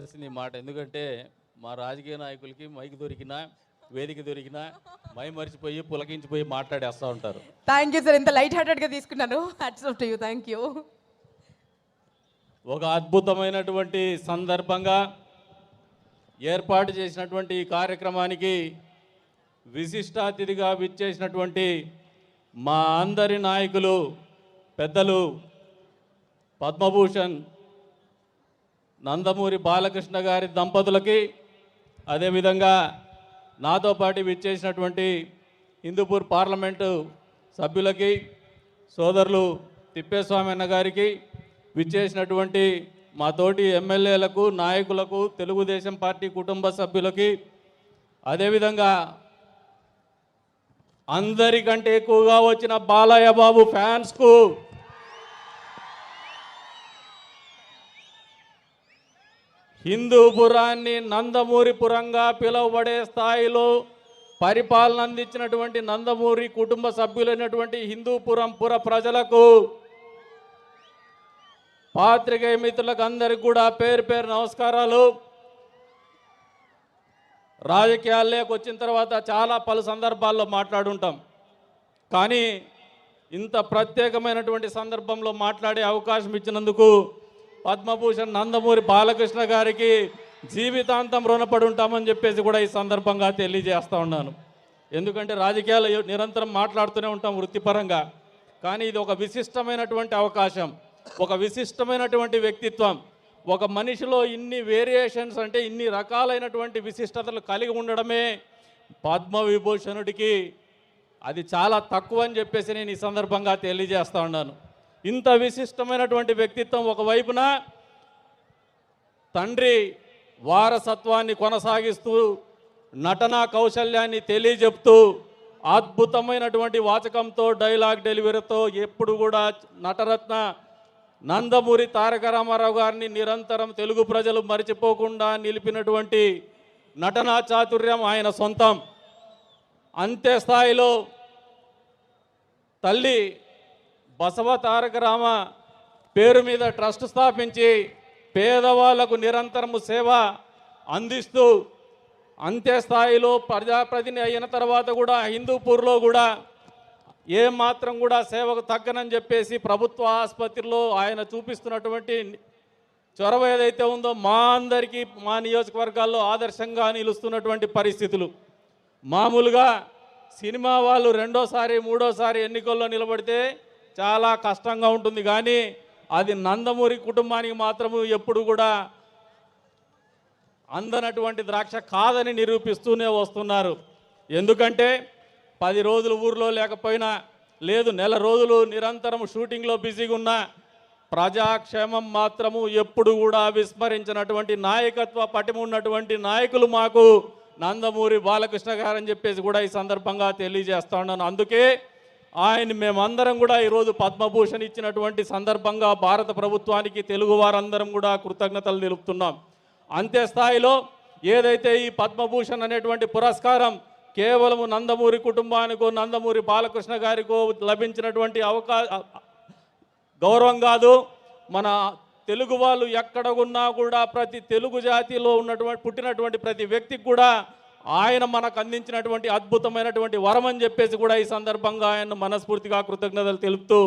తెలిసింది మాట. ఎందుకంటే మా రాజకీయ నాయకులకి మైక్ దొరికినా వేదిక దొరికినా మై మరిచిపోయి పులకించిపోయి మాట్లాడేస్తూ ఉంటారు. థ్యాంక్ యూ సార్ ఇంత లైట్ హార్టెడ్గా తీసుకున్నాను. Hats off to you thank you ఒక అద్భుతమైనటువంటి సందర్భంగా ఏర్పాటు చేసినటువంటి ఈ కార్యక్రమానికి విశిష్టాతిథిగా విచ్చేసినటువంటి మా అందరి నాయకులు పెద్దలు పద్మభూషణ్ నందమూరి బాలకృష్ణ గారి దంపతులకి అదేవిధంగా నాతో పాటు విచ్చేసినటువంటి హిందూపూర్ పార్లమెంటు సభ్యులకి సోదరులు తిప్పేస్వామి అన్న గారికి విచ్చేసినటువంటి మా తోటి ఎమ్మెల్యేలకు నాయకులకు తెలుగుదేశం పార్టీ కుటుంబ సభ్యులకి అదేవిధంగా అందరికంటే ఎక్కువగా వచ్చిన బాలయ్య బాబు ఫ్యాన్స్కు హిందూపురాన్ని నందమూరిపురంగా పిలువబడే స్థాయిలో పరిపాలన అందించినటువంటి నందమూరి కుటుంబ సభ్యులైనటువంటి హిందూపురం పుర ప్రజలకు పాత్రికేయ మిత్రులకు అందరికి కూడా పేరు పేరు నమస్కారాలు. రాజకీయాల్లోకి వచ్చిన తర్వాత చాలా పలు సందర్భాల్లో మాట్లాడుంటాం. కానీ ఇంత ప్రత్యేకమైనటువంటి సందర్భంలో మాట్లాడే అవకాశం ఇచ్చినందుకు పద్మభూషణ్ నందమూరి బాలకృష్ణ గారికి జీవితాంతం రుణపడి ఉంటామని చెప్పేసి కూడా ఈ సందర్భంగా తెలియజేస్తూ ఉన్నాను. ఎందుకంటే రాజకీయాలు నిరంతరం మాట్లాడుతూనే ఉంటాం వృత్తిపరంగా. కానీ ఇది ఒక విశిష్టమైనటువంటి అవకాశం. ఒక విశిష్టమైనటువంటి వ్యక్తిత్వం. ఒక మనిషిలో ఇన్ని వేరియేషన్స్ అంటే ఇన్ని రకాలైనటువంటి విశిష్టతలు కలిగి ఉండడమే పద్మవిభూషణుడికి అది చాలా తక్కువ అని చెప్పేసి నేను ఈ సందర్భంగా తెలియజేస్తా ఉన్నాను. ఇంత విశిష్టమైనటువంటి వ్యక్తిత్వం ఒకవైపున తండ్రి వారసత్వాన్ని కొనసాగిస్తూ నటనా కౌశల్యాన్ని తెలియజెప్తూ అద్భుతమైనటువంటి వాచకంతో డైలాగ్ డెలివరీతో ఎప్పుడు కూడా నటరత్న నందమూరి తారక రామారావు గారిని నిరంతరం తెలుగు ప్రజలు మరిచిపోకుండా నిలిపినటువంటి నటనా చాతుర్యం ఆయన సొంతం. అంతే స్థాయిలో తల్లి బసవ తారక రామ పేరు మీద ట్రస్ట్ స్థాపించి పేదవాళ్ళకు నిరంతరము సేవ అందిస్తూ అంత్య స్థాయిలో ప్రజాప్రతిని అయిన తర్వాత కూడా హిందూపూర్లో కూడా ఏ మాత్రం కూడా సేవకు తగ్గనని చెప్పేసి ప్రభుత్వ ఆసుపత్రిలో ఆయన చూపిస్తున్నటువంటి చొరవ ఏదైతే ఉందో మా అందరికీ మా నియోజకవర్గాల్లో ఆదర్శంగా నిలుస్తున్నటువంటి పరిస్థితులు. మామూలుగా సినిమా వాళ్ళు రెండోసారి మూడోసారి ఎన్నికల్లో నిలబడితే చాలా కష్టంగా ఉంటుంది కానీ అది నందమూరి కుటుంబానికి మాత్రము ఎప్పుడు కూడా అందనటువంటి ద్రాక్ష కాదని నిరూపిస్తూనే వస్తున్నారు. ఎందుకంటే పది రోజులు ఊర్లో లేకపోయినా లేదు నెల రోజులు నిరంతరం షూటింగ్లో బిజీగా ఉన్న ప్రజాక్షేమం మాత్రము ఎప్పుడు కూడా విస్మరించినటువంటి నాయకత్వ పటిము ఉన్నటువంటి నాయకులు మాకు నందమూరి బాలకృష్ణ గారని చెప్పేసి కూడా ఈ సందర్భంగా తెలియజేస్తా ఉన్నాను. అందుకే ఆయన మేమందరం కూడా ఈరోజు పద్మభూషణ్ ఇచ్చినటువంటి సందర్భంగా భారత ప్రభుత్వానికి తెలుగు వారందరం కూడా కృతజ్ఞతలు తెలుపుతున్నాం. అంతే స్థాయిలో ఏదైతే ఈ పద్మభూషణ్ అనేటువంటి పురస్కారం కేవలం నందమూరి కుటుంబానికో నందమూరి బాలకృష్ణ గారికో లభించినటువంటి అవకాశ గౌరవం కాదు. మన తెలుగు వాళ్ళు ఎక్కడ ఉన్నా కూడా ప్రతి తెలుగు జాతిలో ఉన్నటువంటి పుట్టినటువంటి ప్రతి వ్యక్తికి కూడా ఆయన మనకు అందించినటువంటి అద్భుతమైనటువంటి వరం అని చెప్పేసి కూడా ఈ సందర్భంగా ఆయన మనస్ఫూర్తిగా కృతజ్ఞతలు తెలుపుతూ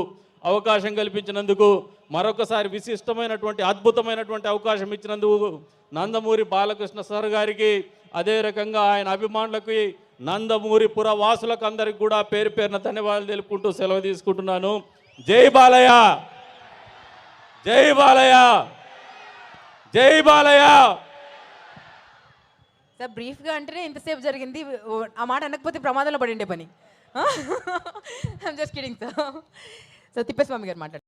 అవకాశం కల్పించినందుకు మరొకసారి విశిష్టమైనటువంటి అద్భుతమైనటువంటి అవకాశం ఇచ్చినందుకు నందమూరి బాలకృష్ణ సార్ గారికి అదే రకంగా ఆయన అభిమానులకి నందమూరి పురవాసులకు అందరికి కూడా పేరు పేరున ధన్యవాదాలు తెలుపుకుంటూ సెలవు తీసుకుంటున్నాను. జై బాలయ్య! జై బాలయ్య! జై బాలయ్య! సార్ బ్రీఫ్గా అంటేనే ఇంతసేపు జరిగింది. ఆ మాట అనకపోతే ప్రమాదంలో పడిండే పని. Just kidding sir so Thippeswamy గారు మాట్లాడు